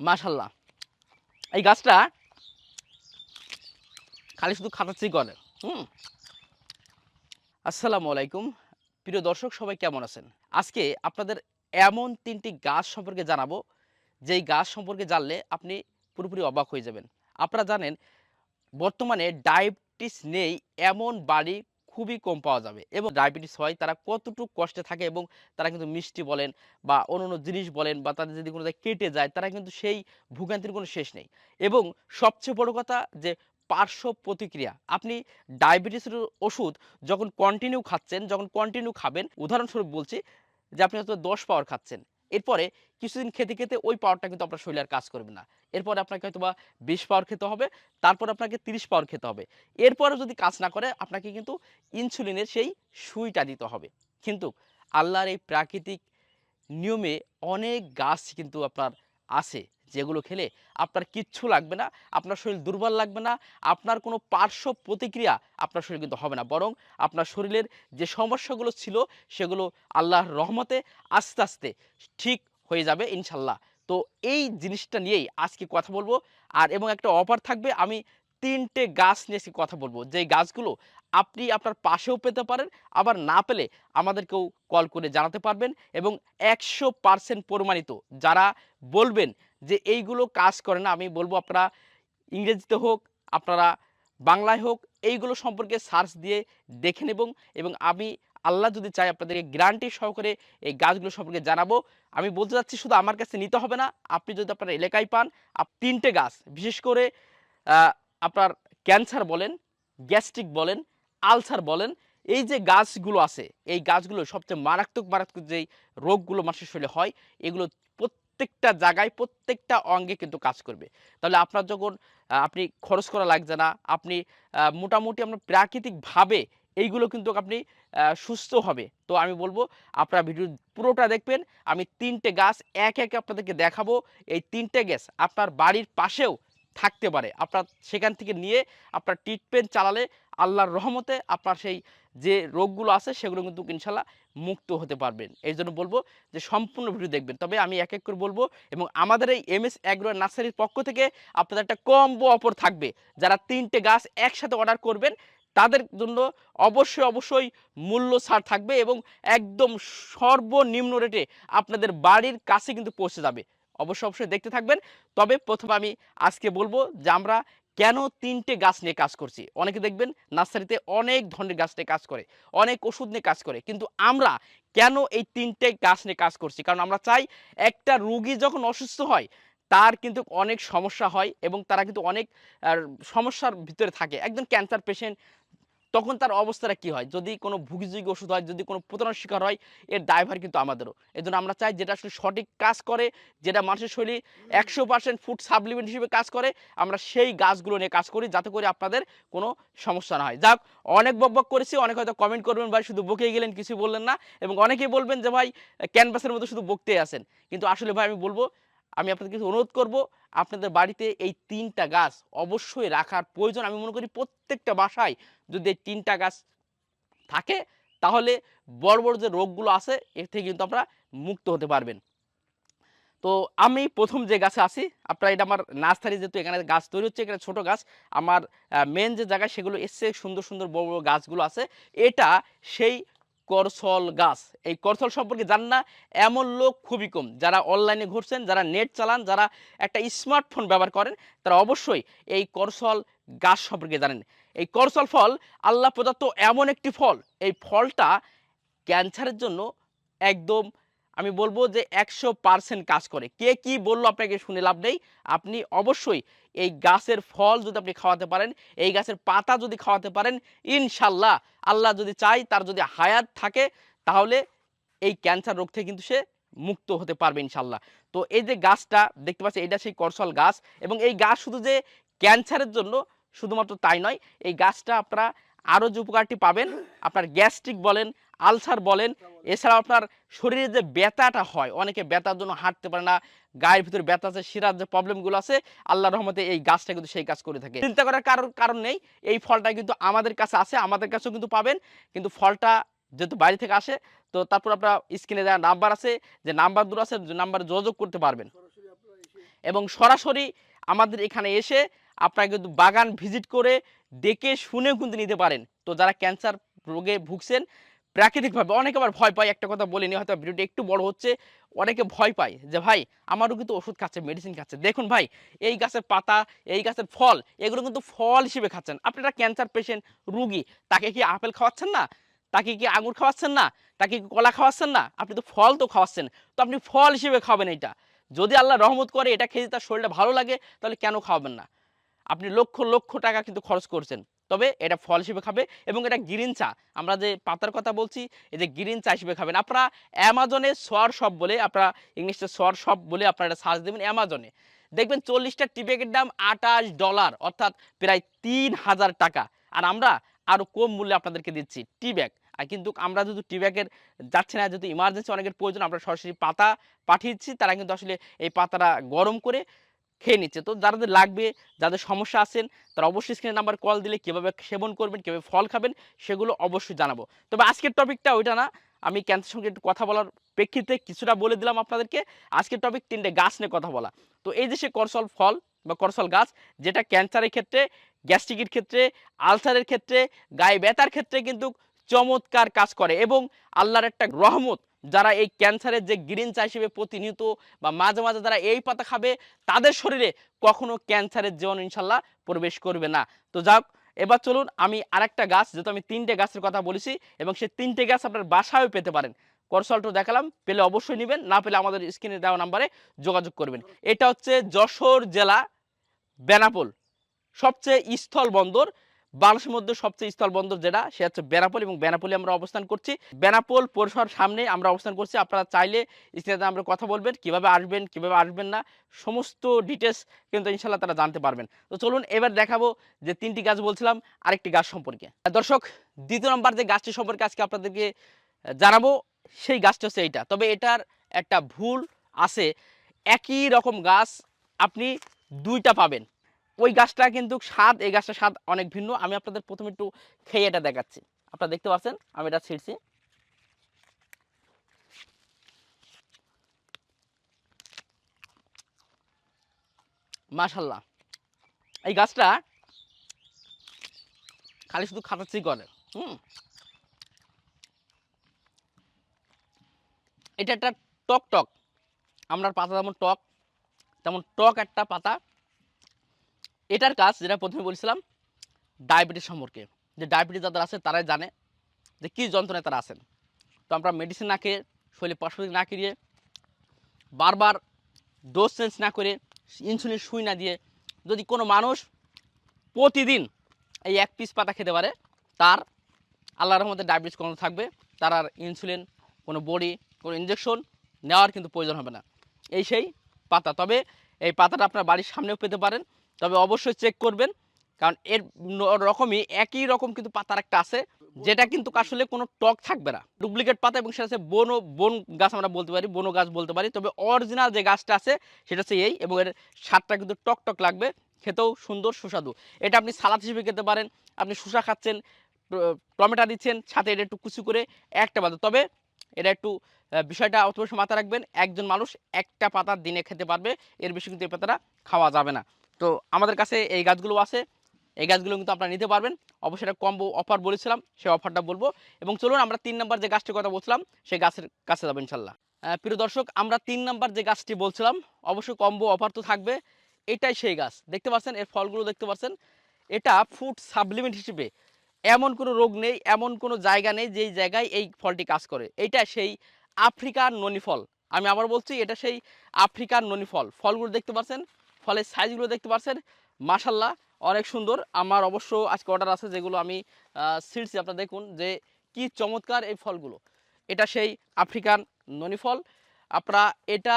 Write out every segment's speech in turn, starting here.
মাশাল্লাহ এই গাছটা খালি শুধু খাটাচ্ছি করে হুম। আসসালামু আলাইকুম। প্রিয় দর্শক, সবাই কেমন আছেন? আজকে আপনাদের এমন তিনটি গাছ সম্পর্কে জানাব। যেই গাছ সম্পর্কে জানলে আপনি পুরোপুরি অবাক হয়ে যাবেন। আপনারা জানেন, বর্তমানে ডায়াবেটিস নেই, এমন বাড়ি খুবই কম পাওয়া যাবে এবং ডায়াবেটিস হয়, তারা কতটুকু কষ্টে থাকে এবং তারা কিন্তু মিষ্টি বলেন বা অন্য জিনিস বলেন বা তাদের যদি কোনো কেটে যায়, তারা কিন্তু সেই ভোগান্তির কোনো শেষ নেই এবং সবচেয়ে বড় কথা যে পার্শ্ব প্রতিক্রিয়া, আপনি ডায়াবেটিসের ওষুধ যখন কন্টিনিউ খাচ্ছেন, যখন কন্টিনিউ খাবেন, উদাহরণস্বরূপ বলছি যে আপনি হয়তো দশ পাওয়ার খাচ্ছেন এরপরে কিছুদিন খেতে খেতে ওই পাওয়ারটা কিন্তু আপনার শরীরে আর কাজ করবে না। এরপরে আপনাকে হয়তো বা বিশ পাওয়ার খেতে হবে, তারপর আপনাকে তিরিশ পাওয়ার খেতে হবে। এরপরে যদি কাজ না করে, আপনাকে কিন্তু ইনসুলিনের সেই সুইটা দিতে হবে। কিন্তু আল্লাহর এই প্রাকৃতিক নিয়মে অনেক গাছ কিন্তু আপনার আছে। যেগুলো খেলে আপনার কিচ্ছু লাগবে না, আপনার শরীর দুর্বল লাগবে না, আপনার কোনো পার্শ্ব প্রতিক্রিয়া আপনার শরীর কিন্তু হবে না। বরং আপনার শরীরের যে সমস্যাগুলো ছিল সেগুলো আল্লাহর রহমতে আস্তে আস্তে ঠিক হয়ে যাবে ইনশাল্লাহ। তো এই জিনিসটা নিয়েই আজকে কথা বলব। আর এবং একটা অফার থাকবে, আমি তিনটে গাছ নিয়ে কথা বলব। যেই গাছগুলো আপনি আপনার পাশেও পেতে পারেন, আবার না পেলে আমাদেরকেও কল করে জানাতে পারবেন। এবং একশো পার্সেন্ট প্রমাণিত যারা বলবেন যে এইগুলো কাজ করে না, আমি বলব আপনারা ইংরেজিতে হোক, আপনারা বাংলায় হোক, এইগুলো সম্পর্কে সার্চ দিয়ে দেখে নেব এবং আমি আল্লাহ যদি চাই আপনাদেরকে গ্যারান্টি সহকারে এই গাছগুলো সম্পর্কে জানাব। আমি বলতে চাচ্ছি শুধু আমার কাছে নিতে হবে না, আপনি যদি আপনার এলাকায় পান তিনটে গাছ, বিশেষ করে আপনার ক্যান্সার বলেন, গ্যাস্ট্রিক বলেন, আলসার বলেন, এই যে গাছগুলো আছে, এই গাছগুলো সবচেয়ে মারাত্মক মারাত্মক যেই রোগগুলো মানুষের শরীরে হয়, এগুলো প্রত্যেকটা জায়গায় প্রত্যেকটা অঙ্গে কিন্তু কাজ করবে। তাহলে আপনার যখন আপনি খরচ করা লাগছে না, আপনি মোটামুটি আপনার প্রাকৃতিকভাবে এইগুলো কিন্তু আপনি সুস্থ হবে। তো আমি বলব, আপনারা ভিডিও পুরোটা দেখবেন, আমি তিনটে গাছ এক এক আপনাদেরকে দেখাবো। এই তিনটে গাছ আপনার বাড়ির পাশেও থাকতে পারে। আপনার সেখান থেকে নিয়ে আপনার ট্রিটমেন্ট চালালে আল্লাহর রহমতে আপনার সেই যে রোগগুলো আছে সেগুলো কিন্তু ইনশাল্লাহ মুক্ত হতে পারবেন। এই জন্য বলব যে সম্পূর্ণ ভিডিও দেখবেন। তবে আমি এক এক করে বলব এবং আমাদের এই এম এস অ্যাগ্রো নার্সারির পক্ষ থেকে আপনাদের একটা কম্বো অফার থাকবে। যারা তিনটে গাছ একসাথে অর্ডার করবেন, তাদের জন্য অবশ্যই অবশ্যই মূল্য ছাড় থাকবে এবং একদম সর্বনিম্ন রেটে আপনাদের বাড়ির কাছে কিন্তু পৌঁছে যাবে। অবশ্যই অবশ্যই দেখতে থাকবেন। তবে প্রথমে আমি আজকে বলব যে আমরা কেন তিনটে গাছ নিয়ে কাজ করছি? অনেকে দেখবেন নার্সারিতে অনেক ধরনের গাছ নিয়ে কাজ করে, অনেক ওষুধ নিয়ে কাজ করে। কিন্তু আমরা কেন এই তিনটে গাছ নিয়ে কাজ করছি? কারণ আমরা চাই একটা রুগী যখন অসুস্থ হয়, তার কিন্তু অনেক সমস্যা হয় এবং তারা কিন্তু অনেক সমস্যার ভিতরে থাকে। একজন ক্যান্সার পেশেন্ট তখন তার অবস্থাটা কি হয়? যদি কোনো ভুগিযোগী ওষুধ হয় যদি কোনো প্রতারণার শিকার হয় এর দায়ভার কিন্তু আমাদেরও। এই জন্য আমরা চাই যেটা আসলে সঠিক কাজ করে যেটা মানুষের শরীর একশো পার্সেন্ট ফুড সাপ্লিমেন্ট হিসেবে কাজ করে আমরা সেই গাছগুলো নিয়ে কাজ করি যাতে করে আপনাদের কোনো সমস্যা না হয়। যাক অনেক বক বক করেছি অনেক হয়তো কমেন্ট করবেন ভাই শুধু বকেই গেলেন কিছু বললেন না। এবং অনেকেই বলবেন যে ভাই ক্যানভাসের মতো শুধু বকতেই আসেন কিন্তু আসলে ভাই আমি বলব আমি আপনাদের কিছু অনুরোধ করব, আপনাদের বাড়িতে এই তিনটা গাছ অবশ্যই রাখার প্রয়োজন। আমি মনে করি প্রত্যেকটা বাসায় যদি এই তিনটা গাছ থাকে, তাহলে বড় বড় যে রোগগুলো আছে, এর থেকে কিন্তু আপনারা মুক্ত হতে পারবেন। তো আমি প্রথম যে গাছে আছি, আপনার এটা আমার নার্সারি যেহেতু এখানে গাছ তৈরি হচ্ছে, এখানে ছোট গাছ, আমার মেন যে জায়গায় সেগুলো এসছে, সুন্দর সুন্দর বড় বড় গাছগুলো আছে, এটা সেই করসল গাছ। এই করসল সম্পর্কে জান না, এমন লোক খুবই কম। যারা অনলাইনে ঘুরছেন, যারা নেট চালান, যারা একটা স্মার্টফোন ব্যবহার করেন, তারা অবশ্যই এই করসল গাছ সম্পর্কে জানেন। এই করসল ফল আল্লাহ প্রদত্ত এমন একটি ফল। এই ফলটা ক্যান্সারের জন্য একদম, আমি বলব যে একশো পার্সেন্ট কাজ করে। কে কি বলল আপনাকে শুনে লাভ নেই। আপনি অবশ্যই এই গাছের ফল যদি আপনি খাওয়াতে পারেন, এই গাছের পাতা যদি খাওয়াতে পারেন, ইনশাল্লাহ আল্লাহ যদি চাই তার যদি হায়াত থাকে, তাহলে এই ক্যান্সার রোগ থেকে কিন্তু সে মুক্ত হতে পারবে ইনশাল্লাহ। তো এই যে গাছটা, দেখতে পাচ্ছি এটা সেই করসল গাছ এবং এই গাছ শুধু যে ক্যান্সারের জন্য শুধুমাত্র তাই নয়, এই গাছটা আপনারা আরও যে উপকারটি পাবেন, আপনার গ্যাস্ট্রিক বলেন আলসার বলেন, এছাড়াও আপনার শরীরে যে ব্যথাটা হয়, অনেকে ব্যথার জন্য হাঁটতে পারে না, গায়ের ভিতরে ব্যথা আছে, শিরার যে প্রবলেমগুলো আছে আল্লাহ রহমতে এই গাছটা কিন্তু সেই কাজ করে থাকে। চিন্তা করার কারণ কারণ নেই, এই ফলটা কিন্তু আমাদের কাছে আছে, আমাদের কাছেও কিন্তু পাবেন, কিন্তু ফলটা যেহেতু বাইরে থেকে আসে, তো তারপর আপনার স্ক্রিনে দেওয়া নাম্বার আছে, যে নাম্বার দূর আছে নাম্বারে যোগাযোগ করতে পারবেন। এবং সরাসরি আমাদের এখানে এসে আপনারা কিন্তু বাগান ভিজিট করে, দেখে শুনেও কিন্তু নিতে পারেন। তো যারা ক্যান্সার রোগে ভুগছেন প্রাকৃতিকভাবে অনেকে আবার ভয় পায়, একটা কথা বলিনি, হয়তো ভিডিওটি একটু বড় হচ্ছে, অনেকে ভয় পায় যে, ভাই, আমারও কিন্তু ওষুধ খাচ্ছে মেডিসিন খাচ্ছে। দেখুন ভাই, এই গাছের পাতা, এই গাছের ফল, এগুলো কিন্তু ফল হিসেবে খাচ্ছেন। আপনারা ক্যান্সার পেশেন্ট রুগী, তাকে কি আপেল খাওয়াচ্ছেন না? তাকে কি আঙুর খাওয়াচ্ছেন না? তাকে কি কলা খাওয়াচ্ছেন না? আপনি তো ফল তো খাওয়াচ্ছেন, তো আপনি ফল হিসেবে খাবেন এটা। যদি আল্লাহ রহমত করে এটা খেয়ে তার শরীরটা ভালো লাগে, তাহলে কেন খাওয়াবেন না? আপনি লক্ষ লক্ষ টাকা কিন্তু খরচ করছেন। তবে এটা ফল হিসেবে খাবে এবং এটা গ্রিন চা। আমরা যে পাতার কথা বলছি, এই যে গ্রিন চা হিসেবে খাবেন। আপনারা অ্যামাজনে সোয়ার শপ বলে, আপনারা ইংলিশে সোয়ার শপ বলে আপনারা এটা সার্চ দেবেন অ্যামাজনে। দেখবেন চল্লিশটা টিব্যাগের দাম আঠাশ ডলার, অর্থাৎ প্রায় তিন হাজার টাকা। আর আমরা আরও কম মূল্যে আপনাদেরকে দিচ্ছি টি ব্যাগ আর কিন্তু আমরা যদি টি ব্যাগের যাচ্ছে না যদি ইমার্জেন্সি অনেকের প্রয়োজন, আমরা সরাসরি পাতা পাঠিয়েছি, তারা কিন্তু আসলে এই পাতাটা গরম করে খেয়ে নিচ্ছে। তো যাদের লাগবে, যাদের সমস্যা আছেন, তারা অবশ্যই স্ক্রিনের নাম্বার কল দিলে কীভাবে সেবন করবেন, কীভাবে ফল খাবেন, সেগুলো অবশ্যই জানাব। তবে আজকের টপিকটা ওইটা না, আমি ক্যান্সার সঙ্গে একটু কথা বলার প্রেক্ষিতে কিছুটা বলে দিলাম আপনাদেরকে। আজকের টপিক তিনটে গাছ নিয়ে কথা বলা। তো এই যে সে করসল ফল বা করসল গাছ, যেটা ক্যান্সারের ক্ষেত্রে, গ্যাস্ট্রিকের ক্ষেত্রে, আলসারের ক্ষেত্রে, গায়ে ব্যথার ক্ষেত্রে কিন্তু চমৎকার কাজ করে এবং আল্লাহর একটা রহমত যারা এই ক্যান্সারের যে গ্রিন চা হিসেবে প্রতিনিয়ত বা মাঝে মাঝে যারা এই পাতা খাবে, তাদের শরীরে কখনো ক্যান্সারের জীবন ইনশাল্লাহ প্রবেশ করবে না। তো যাক, এবার চলুন আমি আরেকটা গাছ, যেহেতু আমি তিনটে গাছের কথা বলেছি এবং সেই তিনটে গাছ আপনার বাসায়ও পেতে পারেন। করসলটো দেখালাম, পেলে অবশ্যই নেবেন, না পেলে আমাদের স্ক্রিনে দেওয়া নাম্বারে যোগাযোগ করবেন। এটা হচ্ছে যশোর জেলা বেনাপোল, সবচেয়ে স্থল বন্দর। বাংলাদেশের মধ্যে সবচেয়ে স্থল বন্দর যেটা, সে হচ্ছে বেনাপোল এবং বেনাপোলে আমরা অবস্থান করছি। বেনাপোল পৌরসভার সামনে আমরা অবস্থান করছি। আপনারা চাইলে স্ক্রিনে আমরা কথা বলবেন, কীভাবে আসবেন কীভাবে আসবেন না, সমস্ত ডিটেলস কিন্তু ইনশাল্লাহ তারা জানতে পারবেন। তো চলুন এবার দেখাবো যে তিনটি গাছ বলছিলাম, আরেকটি গাছ সম্পর্কে। দর্শক, দ্বিতীয় নম্বর যে গাছটি সম্পর্কে আজকে আপনাদেরকে জানাব, সেই গাছটা হচ্ছে এইটা। তবে এটার একটা ভুল আছে। একই রকম গাছ আপনি দুইটা পাবেন। ওই গাছটা কিন্তু স্বাদ, এই গাছটার স্বাদ অনেক ভিন্ন। আমি আপনাদের প্রথমে একটু খেয়ে এটা দেখাচ্ছি। আপনারা দেখতে পাচ্ছেন, আমি এটা ছিঁড়ছি। মাশাল্লাহ। এই গাছটা খালি শুধু খাটাচ্ছি করে হুম? এটা একটা টক টক। আমরার পাতা যেমন টক, তেমন টক একটা পাতা। এটার কাজ যেটা প্রথমে বলছিলাম ডায়াবেটিস সম্পর্কে। যে ডায়াবেটিস যাদের আছে, তারাই জানে যে কী যন্ত্রণায় তারা আছেন। তো আমরা মেডিসিন না খেয়ে, শরীরে পার্শ্বদিক না করিয়ে বারবার ডোজ চেঞ্জ না করে ইনসুলিন সুই না দিয়ে যদি কোনো মানুষ প্রতিদিন এই এক পিস পাতা খেতে পারে, তার আল্লাহর রহমতে ডায়াবেটিস কোনো থাকবে, তার আর ইনসুলিন কোনো বড়ি, কোনো ইঞ্জেকশন নেওয়ার কিন্তু প্রয়োজন হবে না। এই সেই পাতা। তবে এই পাতাটা আপনার বাড়ির সামনেও পেতে পারেন তবে অবশ্যই চেক করবেন। কারণ এর রকমই একই রকম কিন্তু পাতার একটা আছে, যেটা কিন্তু আসলে কোনো টক থাকবে না। ডুপ্লিকেট পাতা এবং সেটা হচ্ছে বন বন গাছ আমরা বলতে পারি, বনো গাছ বলতে পারি। তবে অরিজিনাল যে গাছটা আছে, সেটা হচ্ছে এই এবং এর স্বাদটা কিন্তু টক টক লাগবে, খেতেও সুন্দর, সুস্বাদু। এটা আপনি সালাদ হিসেবে খেতে পারেন, আপনি শসা খাচ্ছেন টমেটো দিচ্ছেন, সাথে এটা একটু কুচি করে একটা পাতা। তবে এটা একটু বিষয়টা অবশ্যই মাথায় রাখবেন, একজন মানুষ একটা পাতা দিনে খেতে পারবে, এর বেশি কিন্তু এই পাতাটা খাওয়া যাবে না। তো আমাদের কাছে এই গাছগুলো আছে। এই গাছগুলো কিন্তু আপনারা নিতে পারবেন। অবশ্যই একটা কম্বো অফার বলেছিলাম, সেই অফারটা বলব। এবং চলুন আমরা তিন নম্বর যে গাছটির কথা বলছিলাম, সেই গাছের কাছে যাব ইনশাল্লাহ প্রিয় দর্শক, আমরা তিন নম্বর যে গাছটি বলছিলাম, অবশ্যই কম্বো অফার তো থাকবে। এটাই সেই গাছ। দেখতে পাচ্ছেন, এর ফলগুলো দেখতে পাচ্ছেন। এটা ফুড সাপ্লিমেন্ট হিসেবে এমন কোনো রোগ নেই, এমন কোনো জায়গা নেই যেই জায়গায় এই ফলটি কাজ করে। এইটা সেই আফ্রিকার ননি ফল। আমি আবার বলছি, এটা সেই আফ্রিকার ননি ফল। ফলগুলো দেখতে পাচ্ছেন ফলের সাইজগুলো দেখতে পাচ্ছেন মাশাল্লাহ অনেক সুন্দর। আমার অবশ্য আজকে অর্ডার আছে যেগুলো আমি সিডছি আপনারা দেখুন যে কি চমৎকার এই ফলগুলো। এটা সেই আফ্রিকান ননি ফল। আপনারা এটা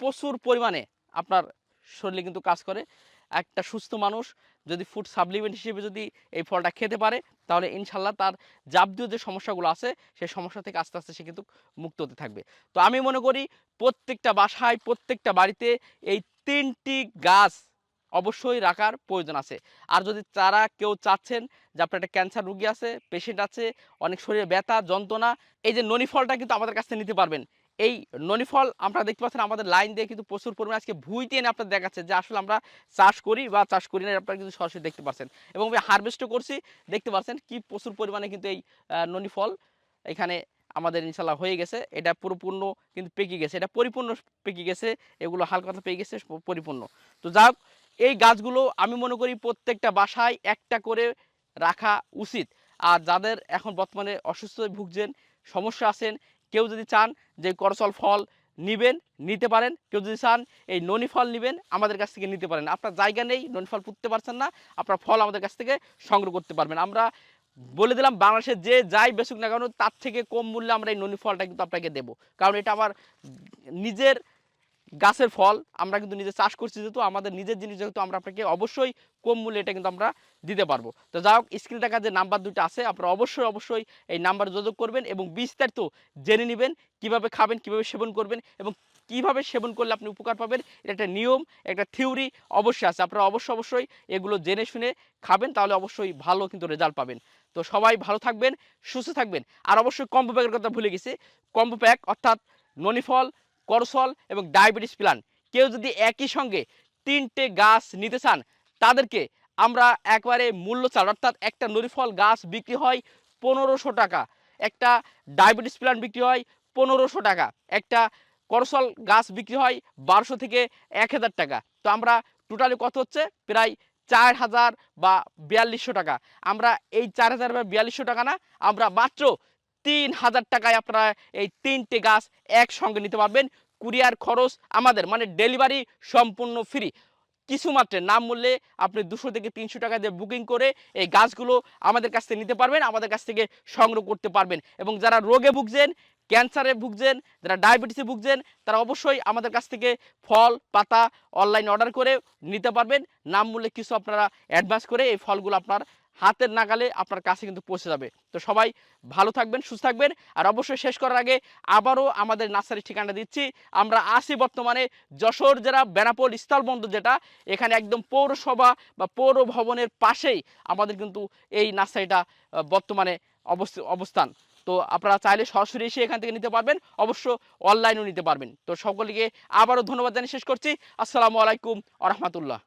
প্রচুর পরিমাণে আপনার শরীরে কিন্তু কাজ করে। একটা সুস্থ মানুষ যদি ফুড সাপ্লিমেন্ট হিসেবে যদি এই ফলটা খেতে পারে, তাহলে ইনশাল্লাহ তার যাবতীয় যে সমস্যাগুলো আছে সেই সমস্যা থেকে আস্তে আস্তে সে কিন্তু মুক্ত হতে থাকবে। তো আমি মনে করি প্রত্যেকটা বাসায়, প্রত্যেকটা বাড়িতে এই তিনটি গাছ অবশ্যই রাখার প্রয়োজন আছে। আর যদি তারা কেউ চাচ্ছেন যে আপনার একটা ক্যান্সার রুগী আছে পেশেন্ট আছে, অনেক শরীরে ব্যথা, যন্ত্রণা, এই যে ননি ফলটা কিন্তু আমাদের কাছ থেকে নিতে পারবেন। এই ননিফল আমরা দেখতে পাচ্ছেন, আমাদের লাইন দিয়ে কিন্তু প্রচুর পরিমাণে আজকে ভুইতে এনে আপনার দেখাচ্ছে যে আসলে আমরা চাষ করি বা চাষ করি না, আপনারা কিন্তু সরাসরি দেখতে পাচ্ছেন। এবং হারভেস্টও করছি, দেখতে পাচ্ছেন কি প্রচুর পরিমাণে কিন্তু এই ননিফল এখানে আমাদের ইনশাল্লাহ হয়ে গেছে। এটা পুরোপূর্ণ কিন্তু পেকে গেছে। এটা পরিপূর্ণ পেকে গেছে, এগুলো হালকা হালকা পেকে গেছে পরিপূর্ণ। তো যাক, এই গাছগুলো আমি মনে করি প্রত্যেকটা বাসায় একটা করে রাখা উচিত। আর যাদের এখন বর্তমানে অসুস্থতায় ভুগছেন, সমস্যা আছেন, কেউ যদি চান যে করচল ফল নিবেন, নিতে পারেন। কেউ যদি চান এই ননি ফল নিবেন, আমাদের কাছ থেকে নিতে পারেন। আপনার জায়গা নেই, ননি ফল পুঁততে পারছেন না, আপনার ফল আমাদের কাছ থেকে সংগ্রহ করতে পারবেন। আমরা বলে দিলাম, বাংলাদেশে যে যাই বেসুক না কেন, তার থেকে কম মূল্যে আমরা এই ননি ফলটা কিন্তু আপনাকে দেবো। কারণ এটা আমার নিজের গাছের ফল, আমরা কিন্তু নিজে চাষ করছি যেহেতু, আমাদের নিজের জিনিস যেহেতু, আমরা আপনাকে অবশ্যই কম মূল্যে এটা কিন্তু আমরা দিতে পারব। তো যাই হোক স্ক্রিন টাকা যে নাম্বার দুটো আছে, আপনারা অবশ্যই অবশ্যই এই নাম্বারে যোগাযোগ করবেন এবং বিস্তারিত জেনে নেবেন, কীভাবে খাবেন, কীভাবে সেবন করবেন এবং কীভাবে সেবন করলে আপনি উপকার পাবেন। এটা একটা নিয়ম, একটা থিওরি অবশ্যই আছে। আপনারা অবশ্যই অবশ্যই এগুলো জেনে শুনে খাবেন, তাহলে অবশ্যই ভালো কিন্তু রেজাল্ট পাবেন। তো সবাই ভালো থাকবেন, সুস্থ থাকবেন। আর অবশ্যই কম্বো প্যাকের কথা ভুলে গেছি। কম্বো প্যাক অর্থাৎ ননিফল, করসল এবং ডায়াবেটিস প্ল্যান কেউ যদি একই সঙ্গে তিনটে গাছ নিতে চান, তাদেরকে আমরা একবারে মূল্য চাল, অর্থাৎ একটা নরিফল গাছ বিক্রি হয় পনেরোশো টাকা, একটা ডায়াবেটিস প্ল্যান বিক্রি হয় পনেরোশো টাকা, একটা করসল গাছ বিক্রি হয় বারোশো থেকে এক হাজার টাকা। তো আমরা টোটালি কত হচ্ছে? প্রায় চার হাজার বা বিয়াল্লিশশো টাকা। আমরা এই চার হাজার বা বিয়াল্লিশশো টাকা না, আমরা মাত্র তিন হাজার টাকায় আপনারা এই তিনটে গাছ একসঙ্গে নিতে পারবেন। কুরিয়ার খরচ আমাদের মানে ডেলিভারি সম্পূর্ণ ফ্রি। কিছু মাত্রে নাম মূল্যে আপনি দুশো থেকে তিনশো টাকা দিয়ে বুকিং করে এই গাছগুলো আমাদের কাছ থেকে নিতে পারবেন, আমাদের কাছ থেকে সংগ্রহ করতে পারবেন। এবং যারা রোগে ভুগছেন ক্যান্সারে ভুগছেন, যারা ডায়াবেটিসে ভুগছেন, তারা অবশ্যই আমাদের কাছ থেকে ফল, পাতা অনলাইন অর্ডার করে নিতে পারবেন। নাম মূল্যে কিছু আপনারা অ্যাডভান্স করে এই ফলগুলো আপনার হাতের নাগালে আপনার কাছে কিন্তু পৌঁছে যাবে। তো সবাই ভালো থাকবেন, সুস্থ থাকবেন। আর অবশ্যই শেষ করার আগে আবারও আমাদের নার্সারির ঠিকানা দিচ্ছি। আমরা আসি বর্তমানে যশোর জেলা বেনাপোল স্থলবন্দর যেটা। এখানে একদম পৌরসভা বা পৌর ভবনের পাশেই আমাদের কিন্তু এই নার্সারিটা বর্তমানে অবস্থ- অবস্থান। তো আপনারা চাইলে সরাসরি এসে এখান থেকে নিতে পারবেন। অবশ্য অনলাইনেও নিতে পারবেন। তো সকলকে আবারও ধন্যবাদ জানিয়ে শেষ করছি। আসসালামু আলাইকুম আ রহমতুল্লাহ।